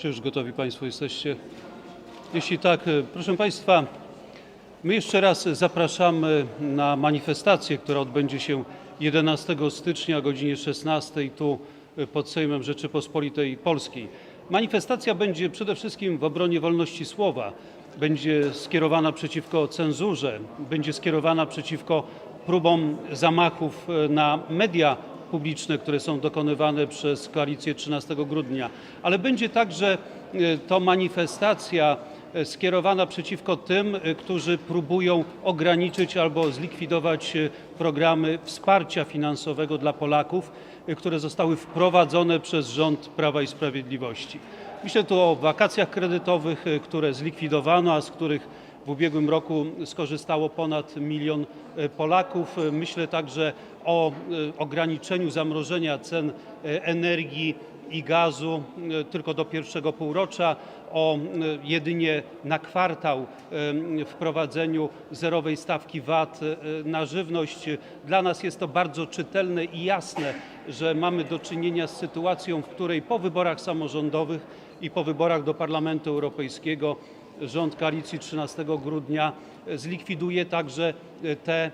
Czy już gotowi Państwo jesteście? Jeśli tak, e, proszę Państwa, my jeszcze raz zapraszamy na manifestację, która odbędzie się 11 stycznia o godzinie 16 tu e, pod Sejmem Rzeczypospolitej Polskiej. Manifestacja będzie przede wszystkim w obronie wolności słowa, będzie skierowana przeciwko cenzurze, będzie skierowana przeciwko próbom zamachów e, na media publiczne, które są dokonywane przez koalicję 13 grudnia, ale będzie także e, to manifestacja e, skierowana przeciwko tym, e, którzy próbują ograniczyć albo zlikwidować programy wsparcia finansowego dla Polaków, które zostały wprowadzone przez rząd Prawa i Sprawiedliwości. Myślę tu o wakacjach kredytowych, które zlikwidowano, a z których w ubiegłym roku skorzystało ponad milion e, Polaków. E, Myślę także o e, ograniczeniu zamrożenia cen energii i gazu tylko do pierwszego półrocza, o jedynie na kwartał wprowadzeniu zerowej stawki VAT na żywność. Dla nas jest to bardzo czytelne i jasne, że mamy do czynienia z sytuacją, w której po wyborach samorządowych i po wyborach do Parlamentu Europejskiego rząd koalicji 13 grudnia zlikwiduje także te e,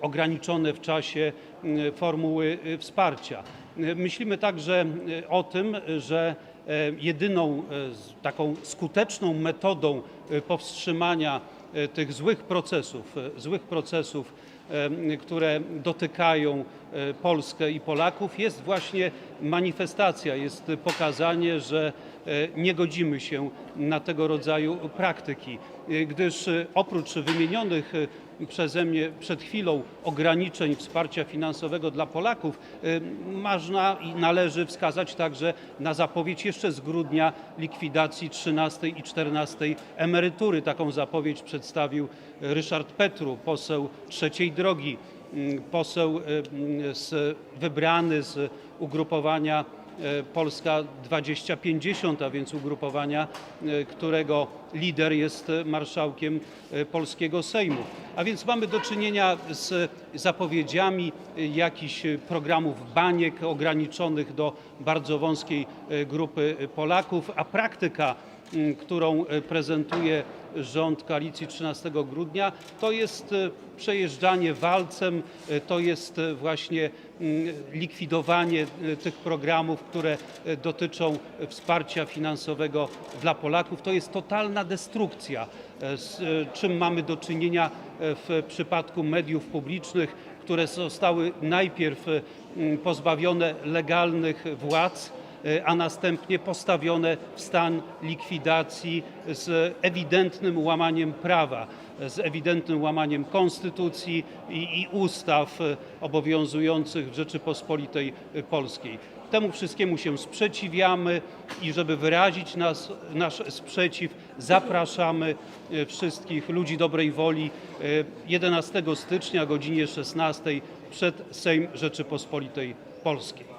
ograniczone w czasie e, formuły e, wsparcia. E, Myślimy także e, o tym, że e, jedyną e, taką skuteczną metodą e, powstrzymania e, tych złych procesów, e, złych procesów, e, które dotykają e, Polskę i Polaków jest właśnie manifestacja, jest pokazanie, że e, nie godzimy się na tego rodzaju praktyki, e, gdyż e, oprócz wymienionych e, przeze mnie przed chwilą ograniczeń wsparcia finansowego dla Polaków, e, można i należy wskazać także na zapowiedź jeszcze z grudnia likwidacji 13 i 14 emerytury. Taką zapowiedź przedstawił Ryszard Petru, poseł trzeciej drogi, m, poseł e, m, z, wybrany z ugrupowania e, Polska 2050, a więc ugrupowania, e, którego lider jest e, marszałkiem e, polskiego Sejmu. A więc mamy do czynienia z zapowiedziami e, jakichś e, programów baniek ograniczonych do bardzo wąskiej e, grupy e, Polaków, a praktyka którą e, prezentuje rząd koalicji 13 grudnia, to jest e, przejeżdżanie walcem, e, to jest właśnie likwidowanie tych programów, które dotyczą wsparcia finansowego dla Polaków. To jest totalna destrukcja, z czym mamy do czynienia w przypadku mediów publicznych, które zostały najpierw pozbawione legalnych władz, a następnie postawione w stan likwidacji z ewidentnym łamaniem prawa, z ewidentnym łamaniem konstytucji i, i ustaw e, obowiązujących w Rzeczypospolitej e, Polskiej. Temu wszystkiemu się sprzeciwiamy i żeby wyrazić nas, nasz sprzeciw, zapraszamy wszystkich ludzi dobrej woli e, 11 stycznia o godzinie 16 przed Sejm Rzeczypospolitej Polskiej.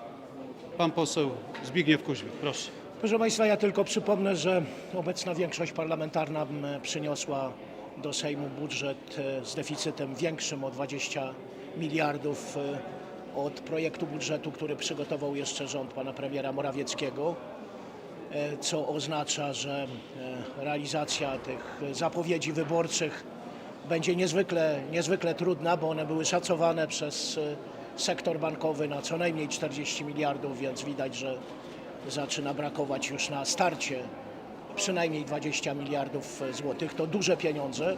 Pan poseł Zbigniew Kuźmik, proszę. Proszę Państwa, ja tylko przypomnę, że obecna większość parlamentarna przyniosła do Sejmu budżet e, z deficytem większym o 20 miliardów e, od projektu budżetu, który przygotował jeszcze rząd pana premiera Morawieckiego, e, co oznacza, że realizacja tych zapowiedzi wyborczych będzie niezwykle, niezwykle trudna, bo one były szacowane przez sektor bankowy na co najmniej 40 miliardów, więc widać, że zaczyna brakować już na starcie przynajmniej 20 miliardów złotych. To duże pieniądze.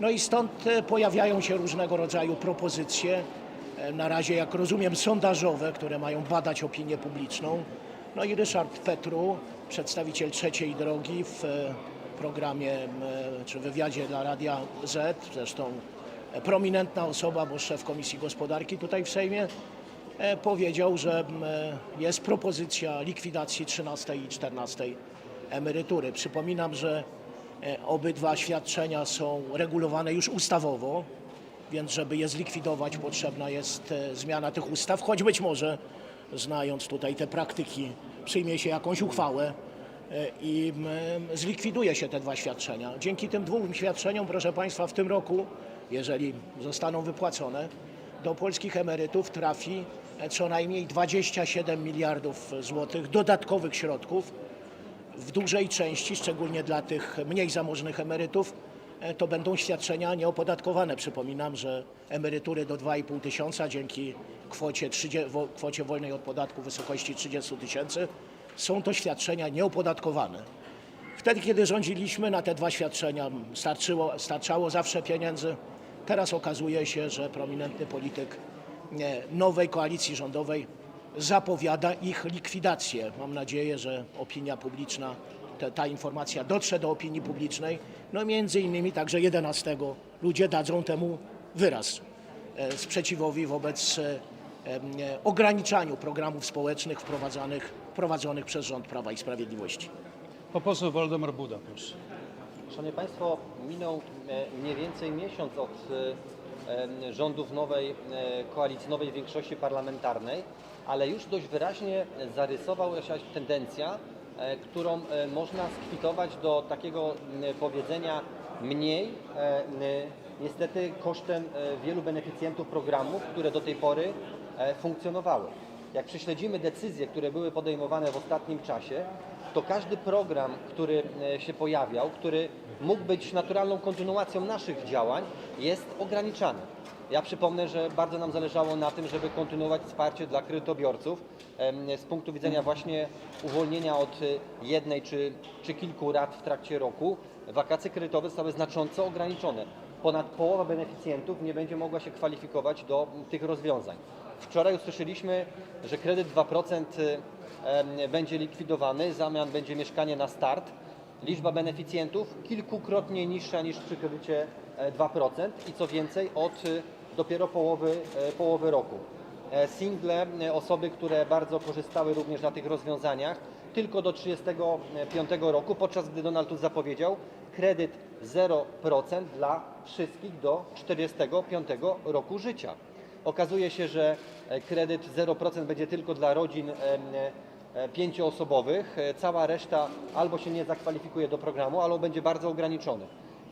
No i stąd e, pojawiają się różnego rodzaju propozycje, e, na razie jak rozumiem sondażowe, które mają badać opinię publiczną. No i Ryszard Petru, przedstawiciel trzeciej drogi w e, programie czy wywiadzie dla Radia Z, zresztą prominentna osoba, bo szef Komisji Gospodarki tutaj w Sejmie, e, powiedział, że m, e, jest propozycja likwidacji 13 i 14 emerytury. Przypominam, że e, obydwa świadczenia są regulowane już ustawowo, więc żeby je zlikwidować potrzebna jest zmiana tych ustaw, choć być może znając tutaj te praktyki przyjmie się jakąś uchwałę i zlikwiduje się te dwa świadczenia. Dzięki tym dwóm świadczeniom, proszę Państwa, w tym roku, jeżeli zostaną wypłacone, do polskich emerytów trafi e, co najmniej 27 miliardów złotych dodatkowych środków, w dużej części, szczególnie dla tych mniej zamożnych emerytów, e, to będą świadczenia nieopodatkowane. Przypominam, że emerytury do 2,5 tysiąca dzięki kwocie, 30, wo- kwocie wolnej od podatku w wysokości 30 tysięcy są to świadczenia nieopodatkowane. Wtedy, kiedy rządziliśmy, na te dwa świadczenia starczyło, starczało zawsze pieniędzy. Teraz okazuje się, że prominentny polityk nowej koalicji rządowej zapowiada ich likwidację. Mam nadzieję, że opinia publiczna, te, ta informacja dotrze do opinii publicznej. No między innymi także 11 ludzie dadzą temu wyraz e, sprzeciwowi wobec e, e, ograniczaniu programów społecznych wprowadzanych, wprowadzonych przez rząd Prawa i Sprawiedliwości. Pan poseł Waldemar Buda, proszę. Szanowni Państwo, minął e, mniej więcej miesiąc od e, rządów nowej e, koalicji, nowej większości parlamentarnej, ale już dość wyraźnie zarysowała się tendencja, którą można skwitować do takiego powiedzenia mniej, niestety kosztem wielu beneficjentów programów, które do tej pory funkcjonowały. Jak prześledzimy decyzje, które były podejmowane w ostatnim czasie, to każdy program, który e, się pojawiał, który mógł być naturalną kontynuacją naszych działań, jest ograniczany. Ja przypomnę, że bardzo nam zależało na tym, żeby kontynuować wsparcie dla kredytobiorców z punktu widzenia właśnie uwolnienia od e, jednej czy, czy kilku rat w trakcie roku. Wakacje kredytowe zostały znacząco ograniczone. Ponad połowa beneficjentów nie będzie mogła się kwalifikować do tych rozwiązań. Wczoraj usłyszeliśmy, że kredyt 2% em, będzie likwidowany, zamian będzie mieszkanie na start. Liczba beneficjentów kilkukrotnie niższa niż przy kredycie e, 2% i co więcej od e, dopiero połowy, e, połowy roku. E, Single, e, osoby, które bardzo korzystały również na tych rozwiązaniach, tylko do 35 roku, podczas gdy Donald Tusk zapowiedział kredyt 0% dla wszystkich do 45 roku życia. Okazuje się, że e, kredyt 0% będzie tylko dla rodzin em, e, pięcioosobowych. E, Cała reszta albo się nie zakwalifikuje do programu, albo będzie bardzo ograniczony.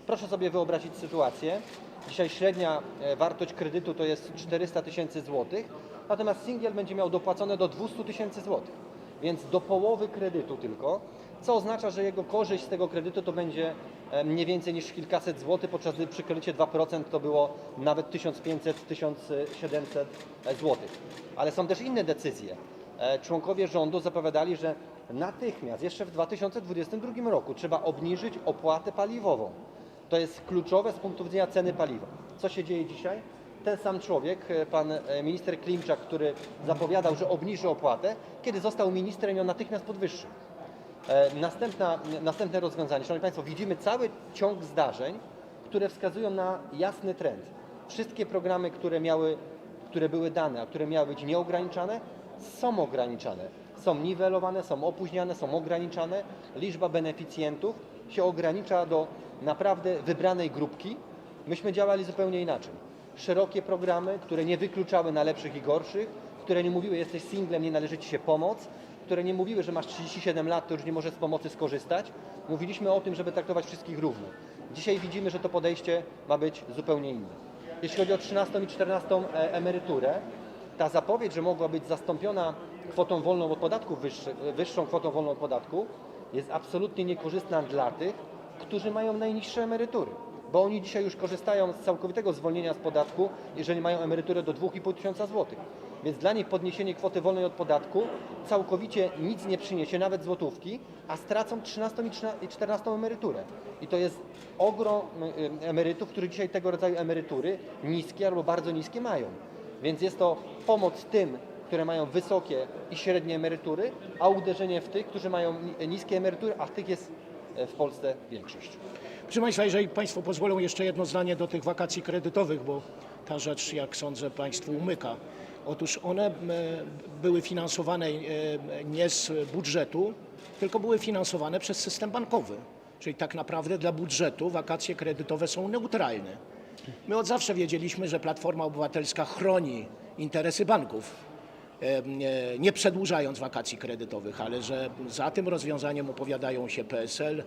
Proszę sobie wyobrazić sytuację. Dzisiaj średnia e, wartość kredytu to jest 400 tysięcy złotych, natomiast singiel będzie miał dopłacone do 200 tysięcy złotych, więc do połowy kredytu tylko, co oznacza, że jego korzyść z tego kredytu to będzie e, mniej więcej niż kilkaset złotych, podczas gdy przy kredycie 2% to było nawet 1500-1700 złotych. Ale są też inne decyzje. E, Członkowie rządu zapowiadali, że natychmiast, jeszcze w 2022 roku trzeba obniżyć opłatę paliwową. To jest kluczowe z punktu widzenia ceny paliwa. Co się dzieje dzisiaj? Ten sam człowiek, e, pan e, minister Klimczak, który zapowiadał, że obniży opłatę, kiedy został ministrem, ją natychmiast podwyższył. E, Następna, następne rozwiązanie. Szanowni Państwo, widzimy cały ciąg zdarzeń, które wskazują na jasny trend. Wszystkie programy, które, miały, które były dane, a które miały być nieograniczane, są ograniczane. Są niwelowane, są opóźniane, są ograniczane. Liczba beneficjentów się ogranicza do naprawdę wybranej grupki. Myśmy działali zupełnie inaczej. Szerokie programy, które nie wykluczały na lepszych i gorszych, które nie mówiły, jesteś singlem, nie należy Ci się pomoc, które nie mówiły, że masz 37 lat, to już nie możesz z pomocy skorzystać. Mówiliśmy o tym, żeby traktować wszystkich równo. Dzisiaj widzimy, że to podejście ma być zupełnie inne. Jeśli chodzi o 13 i 14 e, emeryturę, ta zapowiedź, że mogła być zastąpiona kwotą wolną od podatku, wyższą kwotą wolną od podatku, jest absolutnie niekorzystna dla tych, którzy mają najniższe emerytury. Bo oni dzisiaj już korzystają z całkowitego zwolnienia z podatku, jeżeli mają emeryturę do 2,5 tysiąca złotych. Więc dla nich podniesienie kwoty wolnej od podatku całkowicie nic nie przyniesie, nawet złotówki, a stracą 13 i 13 i 14 emeryturę. I to jest ogrom emerytów, którzy dzisiaj tego rodzaju emerytury niskie albo bardzo niskie mają. Więc jest to pomoc tym, które mają wysokie i średnie emerytury, a uderzenie w tych, którzy mają ni- niskie emerytury, a tych jest e, w Polsce większość. Proszę Państwa, jeżeli Państwo pozwolą jeszcze jedno zdanie do tych wakacji kredytowych, bo ta rzecz, jak sądzę, Państwu umyka. Otóż one e, były finansowane e, nie z budżetu, tylko były finansowane przez system bankowy. Czyli tak naprawdę dla budżetu wakacje kredytowe są neutralne. My od zawsze wiedzieliśmy, że Platforma Obywatelska chroni interesy banków, e, nie- przedłużając wakacji kredytowych, ale że za tym rozwiązaniem opowiadają się PSL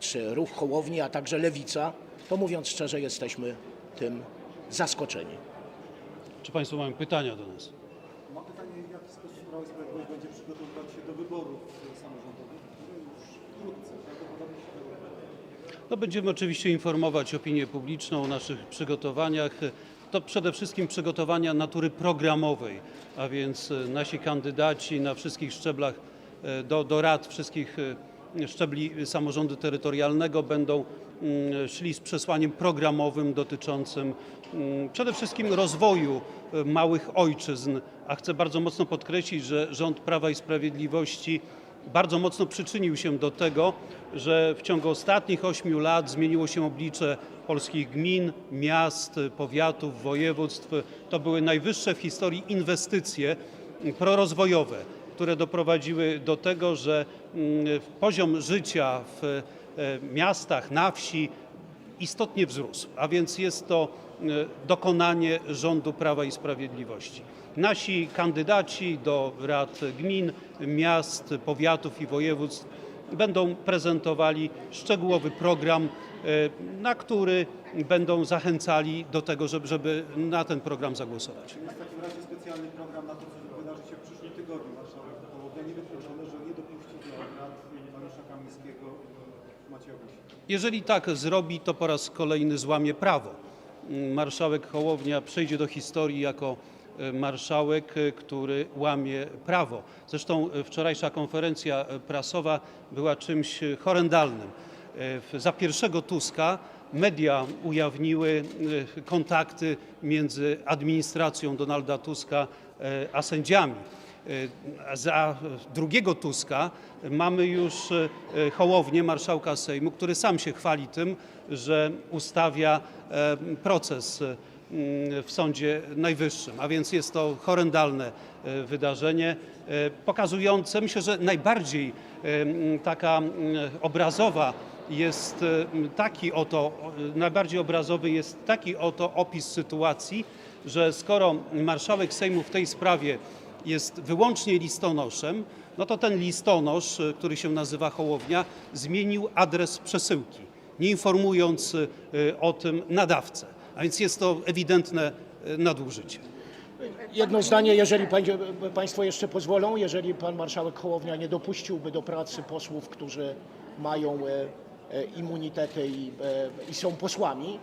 czy Ruch Hołowni, a także Lewica, to mówiąc szczerze jesteśmy tym zaskoczeni. Czy Państwo mają pytania do nas? Mam pytanie, w jaki sposób Prawo i Sprawiedliwość będzie przygotowywać się do wyborów samorządowych, które już No, będziemy oczywiście informować opinię publiczną o naszych przygotowaniach. To przede wszystkim przygotowania natury programowej, a więc e, nasi kandydaci na wszystkich szczeblach e, do, do rad wszystkich e, szczebli samorządu terytorialnego będą szli z przesłaniem programowym dotyczącym mm, przede wszystkim rozwoju e, małych ojczyzn, a chcę bardzo mocno podkreślić, że rząd Prawa i Sprawiedliwości bardzo mocno przyczynił się do tego, że w ciągu ostatnich ośmiu lat zmieniło się oblicze polskich gmin, miast, powiatów, województw. To były najwyższe w historii inwestycje prorozwojowe, które doprowadziły do tego, że mm, poziom życia w e, miastach, na wsi istotnie wzrósł, a więc jest to e, dokonanie rządu Prawa i Sprawiedliwości. Nasi kandydaci do rad gmin, miast, powiatów i województw będą prezentowali szczegółowy program, e, na który będą zachęcali do tego, żeby, żeby na ten program zagłosować. Jest w takim razie specjalny program na to, co wydarzy się w przyszłym tygodniu. Marszałek Hołownia niewykluczone, że nie dopuści do obrad Mariusza Kamińskiego i Macieja Wójcika. Jeżeli tak zrobi, to po raz kolejny złamie prawo. Marszałek Hołownia przejdzie do historii jako e, marszałek, e, który łamie prawo. Zresztą e, wczorajsza konferencja prasowa była czymś horrendalnym. Za pierwszego Tuska media ujawniły kontakty między administracją Donalda Tuska a sędziami. E, Za drugiego Tuska mamy już e, Hołownię, marszałka Sejmu, który sam się chwali tym, że ustawia e, proces w Sądzie Najwyższym. A więc jest to horrendalne wydarzenie, pokazujące, myślę, że najbardziej taka obrazowa jest taki oto, najbardziej obrazowy jest taki oto opis sytuacji, że skoro marszałek Sejmu w tej sprawie jest wyłącznie listonoszem, no to ten listonosz, y, który się nazywa Hołownia, zmienił adres przesyłki, nie informując y, o tym nadawcę. A więc jest to ewidentne y, nadużycie. Jedno zdanie, jeżeli Państwo jeszcze pozwolą, jeżeli Pan Marszałek Hołownia nie dopuściłby do pracy posłów, którzy mają e, e, immunitety i, e, i są posłami,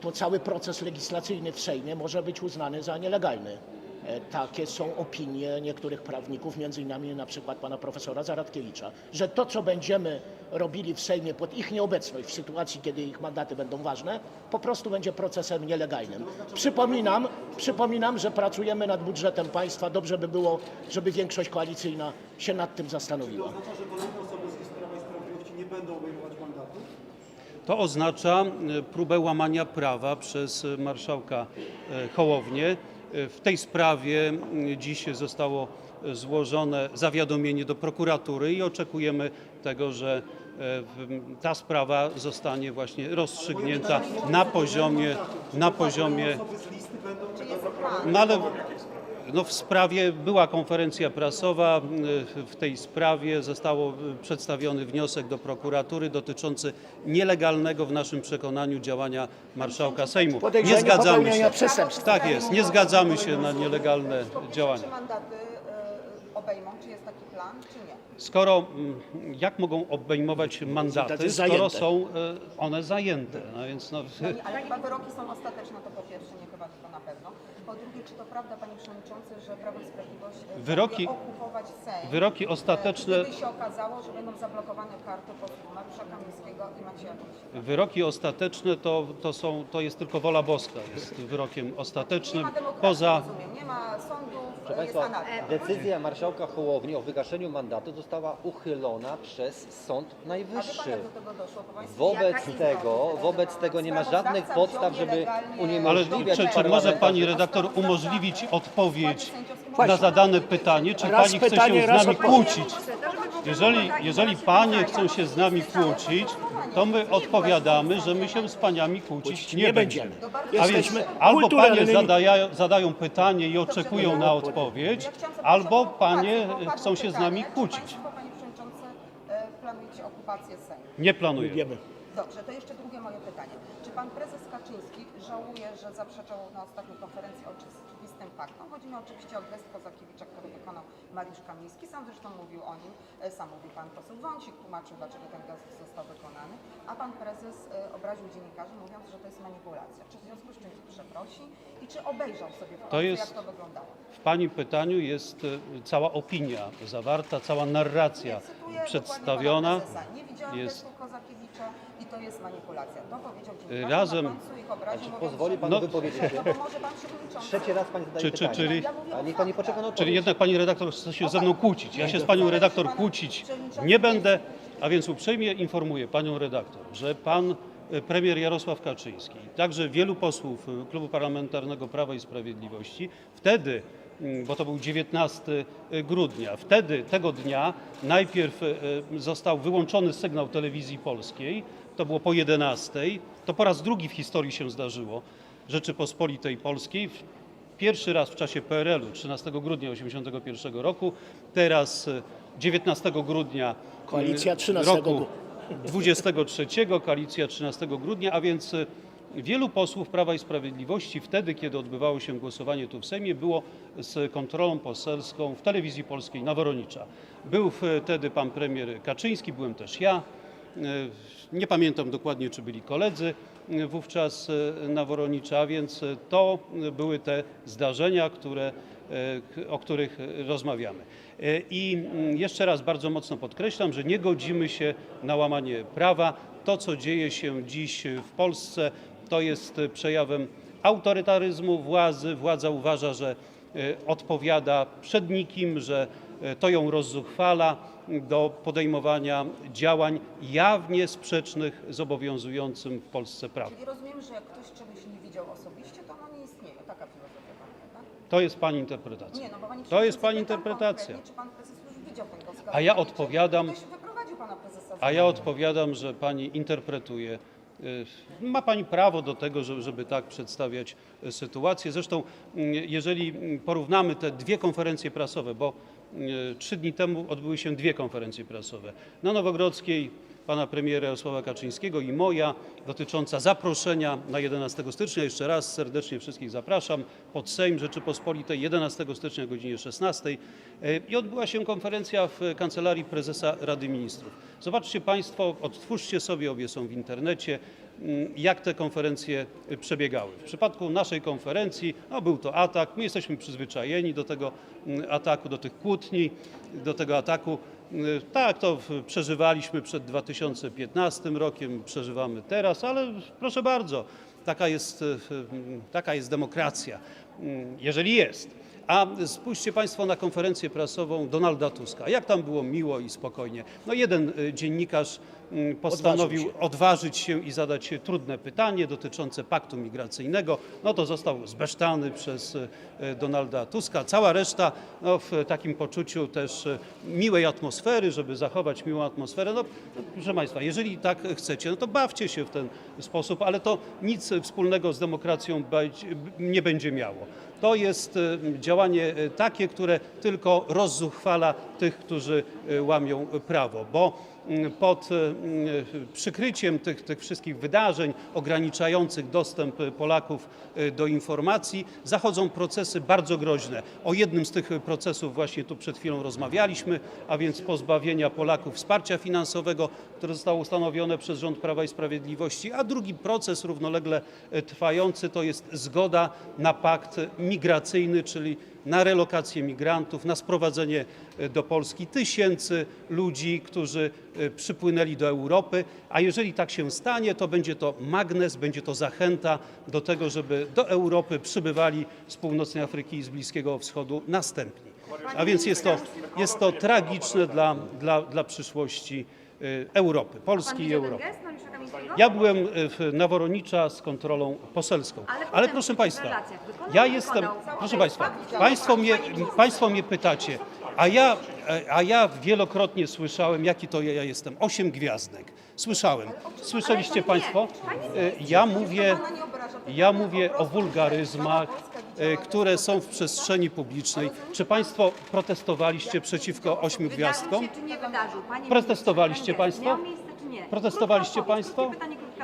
to cały proces legislacyjny w Sejmie może być uznany za nielegalny. E, Takie są opinie niektórych prawników, między innymi na przykład pana profesora Zaradkiewicza, że to, co będziemy robili w Sejmie pod ich nieobecność, w sytuacji, kiedy ich mandaty będą ważne, po prostu będzie procesem nielegalnym. Przypominam, przypominam, że pracujemy nad budżetem państwa. Dobrze by było, żeby większość koalicyjna się nad tym zastanowiła. Oznacza, że kolejne osoby z Prawa i Sprawiedliwości nie będą obejmować mandatu? To oznacza y, próbę łamania prawa przez y, marszałka Hołownię. W tej sprawie dziś zostało złożone zawiadomienie do prokuratury i oczekujemy tego, że w- ta sprawa zostanie właśnie rozstrzygnięta na poziomie, na poziomie no ale no w sprawie była konferencja prasowa. y, W tej sprawie został przedstawiony wniosek do prokuratury dotyczący nielegalnego w naszym przekonaniu działania marszałka Sejmu. Nie zgadzamy się. przestępstw. Tak jest, nie zgadzamy się na nielegalne Czy działania. mandaty e, obejmą? Czy jest taki plan, czy nie? Skoro mm, jak mogą obejmować mandaty, skoro zajęte. są y, one zajęte? No więc no, Ale chyba wyroki są ostateczne, to po pierwsze, nie chyba tylko na pewno. Po drugie, czy to prawda, panie przewodniczący, że Prawo i Sprawiedliwość e, Wyroki- okupować Sejm? wyroki e, ostateczne- Gdyby się okazało, że będą zablokowane karty posłów Mariusza Kamińskiego i Macieja Wąsika. Wyroki ostateczne to, to, są, to jest tylko wola boska, jest wyrokiem Nie ostatecznym. ma demokracji, Poza, rozumiem, nie ma sądów, Proszę Państwa, decyzja marszałka Hołowni o wygaszeniu mandatu została uchylona przez Sąd Najwyższy. Wobec tego, wobec tego nie ma żadnych podstaw, żeby ale uniemożliwiać czy, czy może pani redaktor umożliwić odpowiedź na zadane pytanie, czy Raz pani chce pytanie, się z nami odpowiedź. kłócić? Jeżeli, jeżeli panie chcą się z nami kłócić, to my odpowiadamy, że my się z paniami kłócić nie, nie będziemy. A więc Jesteśmy albo panie kulturalnymi- zadają, zadają pytanie i oczekują na odpowiedź, albo o panie chcą się z nami kłócić. Państwo, panie przewodniczący, e, planujecie okupację Sejmu? Nie planujemy. Wiemy. Dobrze, to jeszcze drugie moje pytanie. Czy pan prezes Kaczyński żałuje, że zaprzeczał na ostatniej konferencji faktom. Chodzi mi oczywiście o gest Kozakiewicza, który wykonał Mariusz Kamiński. Sam zresztą mówił o nim, e, sam mówił pan poseł Wąsik, tłumaczył, dlaczego ten gest został wykonany. A pan prezes e, obraził dziennikarzy, mówiąc, że to jest manipulacja. Czy w związku z czym przeprosi i czy obejrzał sobie końcu, jest- jak to wyglądało? W Pani pytaniu jest e, cała opinia zawarta, cała narracja cytuję przedstawiona. Nie widziałem jest- testu Kozakiewicza i to jest manipulacja. To powiedział dziennikarz, Razem- na końcu ich obraził, Czy mówiąc, pozwoli że- pan No- wypowiedzieć się? No bo może pan przewodniczący... Trzeci raz pani zadaje Czy- czy- pytanie. czyli- A niech pani poczeka na Czyli jednak pani redaktor chce się ze mną kłócić. Ja się z panią redaktor kłócić nie będę, a więc uprzejmie informuję panią redaktor, że pan e, premier Jarosław Kaczyński, także wielu posłów e, Klubu Parlamentarnego Prawa i Sprawiedliwości, wtedy, mm, bo to był 19 grudnia, wtedy tego dnia najpierw e, został wyłączony sygnał telewizji polskiej, to było po 11, to po raz drugi w historii się zdarzyło Rzeczypospolitej Polskiej. Pierwszy raz w czasie PRL-u, 13 grudnia 1981 roku, teraz e, 19 grudnia e, Koalicja 13 roku grudnia. 23, koalicja 13 grudnia, a więc e, wielu posłów Prawa i Sprawiedliwości wtedy, kiedy odbywało się głosowanie tu w Sejmie, było z kontrolą poselską w telewizji polskiej na Woronicza. Był wtedy pan premier Kaczyński, byłem też ja. E, Nie pamiętam dokładnie, czy byli koledzy e, wówczas e, na Woronicza, więc to były te zdarzenia, które, o których rozmawiamy. I mm, jeszcze raz bardzo mocno podkreślam, że nie godzimy się na łamanie prawa. To, co dzieje się dziś w Polsce, to jest przejawem autorytaryzmu władzy. Władza uważa, że odpowiada przed nikim, że to ją rozzuchwala do podejmowania działań jawnie sprzecznych z obowiązującym w Polsce prawem. Czyli rozumiem, że jak ktoś czegoś nie widział osobiście, to ono nie istnieje. Taka filozofia pana? To jest pani interpretacja. Nie, no bo pani To jest przewodniczący pani interpretacja. konkretnie, Czy pan prezes już widział ten A ja odpowiadam- Ktoś wyprowadził pana prezesa z A ja odpowiadam, że pani interpretuje. y, Ma pani prawo do tego, żeby, żeby tak przedstawiać y, sytuację. Zresztą, y, jeżeli y, porównamy te dwie konferencje prasowe, bo trzy dni temu odbyły się dwie konferencje prasowe. Na Nowogrodzkiej pana premiera Jarosława Kaczyńskiego i moja dotycząca zaproszenia na 11 stycznia. Jeszcze raz serdecznie wszystkich zapraszam pod Sejm Rzeczypospolitej 11 stycznia o godzinie 16. Y, I odbyła się konferencja w Kancelarii Prezesa Rady Ministrów. Zobaczcie Państwo, odtwórzcie sobie, obie są w internecie, jak te konferencje przebiegały. W przypadku naszej konferencji no, był to atak. My jesteśmy przyzwyczajeni do tego mm, ataku, do tych kłótni, do tego ataku. Y, Tak, to przeżywaliśmy przed 2015 rokiem, przeżywamy teraz, ale proszę bardzo, taka jest, y, taka jest demokracja, jeżeli jest. A spójrzcie Państwo na konferencję prasową Donalda Tuska. Jak tam było miło i spokojnie. No jeden y, dziennikarz postanowił Odważył odważyć się i zadać trudne pytanie dotyczące paktu migracyjnego. No to został zbesztany przez y, Donalda Tuska. Cała reszta no, w takim poczuciu też y, miłej atmosfery, żeby zachować miłą atmosferę. No, proszę Państwa, jeżeli tak chcecie, no to bawcie się w ten sposób, ale to nic wspólnego z demokracją nie będzie miało. To jest y, działanie takie, które tylko rozzuchwala tych, którzy łamią prawo, bo mm, pod y, y, przykryciem tych, tych wszystkich wydarzeń ograniczających dostęp y, Polaków do informacji zachodzą procesy bardzo groźne. O jednym z tych procesów właśnie tu przed chwilą rozmawialiśmy, a więc pozbawienia Polaków wsparcia finansowego, które zostało ustanowione przez rząd Prawa i Sprawiedliwości, a drugi proces równolegle trwający to jest zgoda na pakt migracyjny, czyli na relokację migrantów, na sprowadzenie e, do Polski tysięcy ludzi, którzy e, przypłynęli do Europy. A jeżeli tak się stanie, to będzie to magnes, będzie to zachęta do tego, żeby do Europy przybywali z północnej Afryki i z Bliskiego Wschodu następni. A więc jest to, jest to tragiczne dla, dla, dla przyszłości Europy, Polski i Europy. Ja byłem e, w Nawornicza z kontrolą poselską. Ale Ale, proszę Państwa, ja jestem, proszę Państwa, Państwo mnie, państwo mnie pytacie, a ja, e, a ja wielokrotnie słyszałem, jaki to ja jestem, osiem gwiazdek. Słyszałem. Słyszeliście. Państwo? E, Ja mówię, ja mówię o wulgaryzmach, e, które są w przestrzeni publicznej. Czy Państwo protestowaliście przeciwko ośmiu gwiazdkom? Protestowaliście państwo? Protestowaliście państwo?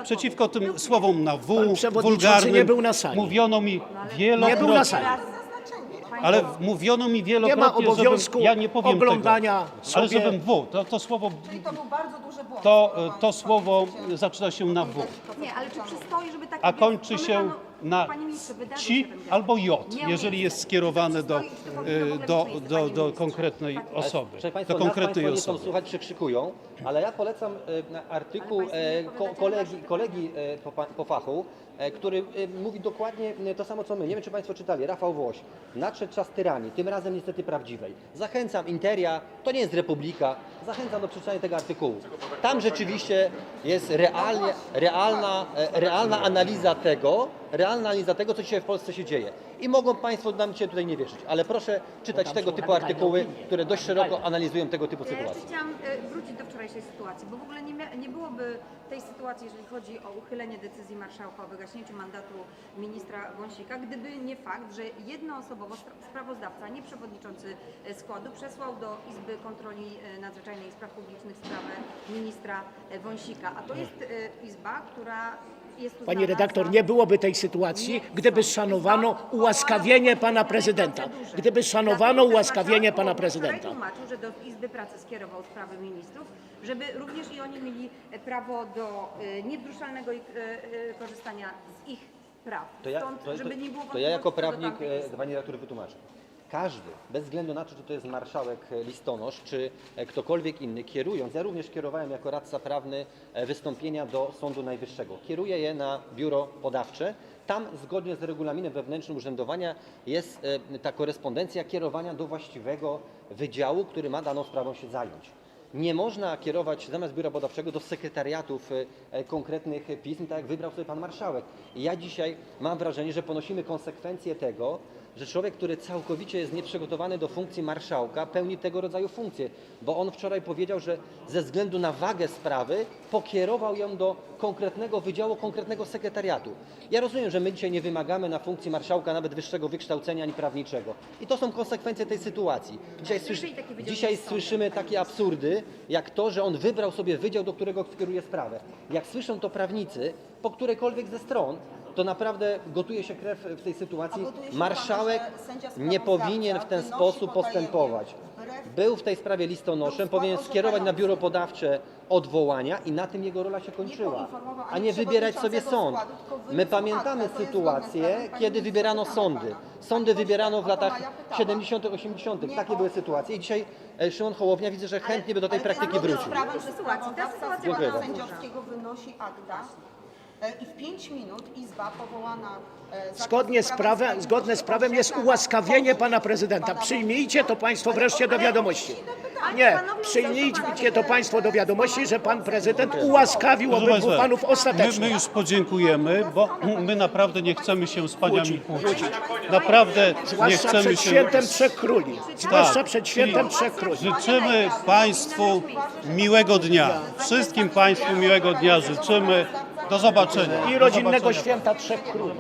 przeciwko tym słowom na W, wulgarnym, nie był na sali. mówiono mi Nie był na wielokrotnie, sali. Ale mówiono mi Nie wielokrotnie, ma obowiązku żebym, ja nie powiem oglądania tego, ale sobie- żebym W, to, to słowo, Czyli to był bardzo duży błąd. to, proszę to słowo zaczyna się na W. Nie, ale czy przystoi, żeby taki a kończy się na Panie ministrze, wydarzył ci się ten gest. albo J, jeżeli jest skierowane do, Przystoi, czy to powinno w ogóle do, do, panie do ministrze? konkretnej Tak. osoby. Proszę Państwa, Do nas konkretnej Państwo nie chcą osoby. słuchać, krzykują, ale ja polecam e, artykuł Ale państwo nie e, ko, kolegi, kolegi e, po, pa- po fachu, e, który e, mówi dokładnie e, to samo co my. Nie wiem, czy Państwo czytali. Rafał Włoś. Nadszedł czas tyranii, tym razem niestety prawdziwej. Zachęcam, Interia, to nie jest Republika, zachęcam do przeczytania tego artykułu. Tam rzeczywiście jest realnie, realna, e, realna analiza tego, realna analiza tego, co dzisiaj w Polsce się dzieje. I mogą Państwo nam się tutaj nie wierzyć, ale proszę czytać tego typu artykuły, które dość szeroko analizują tego typu Ja jeszcze sytuacje. chciałam e, wrócić do wczorajszej sytuacji, bo w ogóle nie, mia- nie byłoby tej sytuacji, jeżeli chodzi o uchylenie decyzji marszałka o wygaśnięciu mandatu ministra Wąsika, gdyby nie fakt, że jednoosobowo spra- sprawozdawca, nie przewodniczący e, składu, przesłał do Izby Kontroli e, Nadzwyczajnej i Spraw Publicznych sprawę ministra e, Wąsika. A to jest e, izba, która Pani redaktor, za... nie byłoby tej sytuacji, gdyby szanowano ułaskawienie pana prezydenta. Gdyby szanowano ułaskawienie pana prezydenta. tłumaczył, że do Izby Pracy skierował sprawy ministrów, żeby również i oni mieli prawo do e, niewzruszalnego ich, e, e, korzystania z ich praw. To ja, Stąd, to, to, żeby nie było to ja jako wątpliwości co do prawnik, e, pani redaktor wytłumaczę. Każdy, bez względu na to, czy to jest marszałek e, listonosz, czy e, ktokolwiek inny, kierując, ja również kierowałem jako radca prawny e, wystąpienia do Sądu Najwyższego. Kieruję je na biuro podawcze. Tam zgodnie z regulaminem wewnętrznym urzędowania jest ta korespondencja kierowania do właściwego wydziału, który ma daną sprawą się zająć. Nie można kierować zamiast biura podawczego do sekretariatów e, e, konkretnych pism, tak jak wybrał sobie pan marszałek. I ja dzisiaj mam wrażenie, że ponosimy konsekwencje tego, że człowiek, który całkowicie jest nieprzygotowany do funkcji marszałka, pełni tego rodzaju funkcję. Bo on wczoraj powiedział, że ze względu na wagę sprawy pokierował ją do konkretnego wydziału, konkretnego sekretariatu. Ja rozumiem, że my dzisiaj nie wymagamy na funkcji marszałka nawet wyższego wykształcenia ani prawniczego. I to są konsekwencje tej sytuacji. Dzisiaj, słyszy, dzisiaj sądem, słyszymy takie absurdy, jak to, że on wybrał sobie wydział, do którego kieruje sprawę. Jak słyszą to prawnicy po którejkolwiek ze stron, to naprawdę gotuje się krew w tej sytuacji. Marszałek nie powinien w ten sposób postępować. Był w tej sprawie listonoszem, powinien skierować na biuro podawcze odwołania i na tym jego rola się kończyła. A nie wybierać sobie sąd. My pamiętamy sytuację, kiedy wybierano sądy. pana. Sądy wybierano w latach ja pytałam. 70., 80. Nie Takie były sytuacje. I dzisiaj e, Szymon Hołownia widzę, że chętnie by do tej Ale praktyki wrócił. prawem, Sytuacji. Ta sytuacja Dziękuję bardzo. sędziowskiego wynosi akta i w 5 minut Izba powołana e, za Zgodnie z Prawem zgodnie z prawem jest ułaskawienie pana prezydenta. Przyjmijcie to państwo wreszcie do wiadomości. Nie, przyjmijcie to państwo do wiadomości, że pan prezydent Proszę ułaskawił obydwu Państwa, panów My, ostatecznie. my już podziękujemy, bo my naprawdę nie chcemy się z paniami kłócić. Naprawdę nie Zwłaszcza chcemy przed się... świętem Trzech Króli. Zwłaszcza Tak, przed świętem czyli Trzech Króli. Życzymy Państwu miłego dnia. Wszystkim Państwu miłego dnia życzymy. Do zobaczenia. I rodzinnego święta Trzech Króli.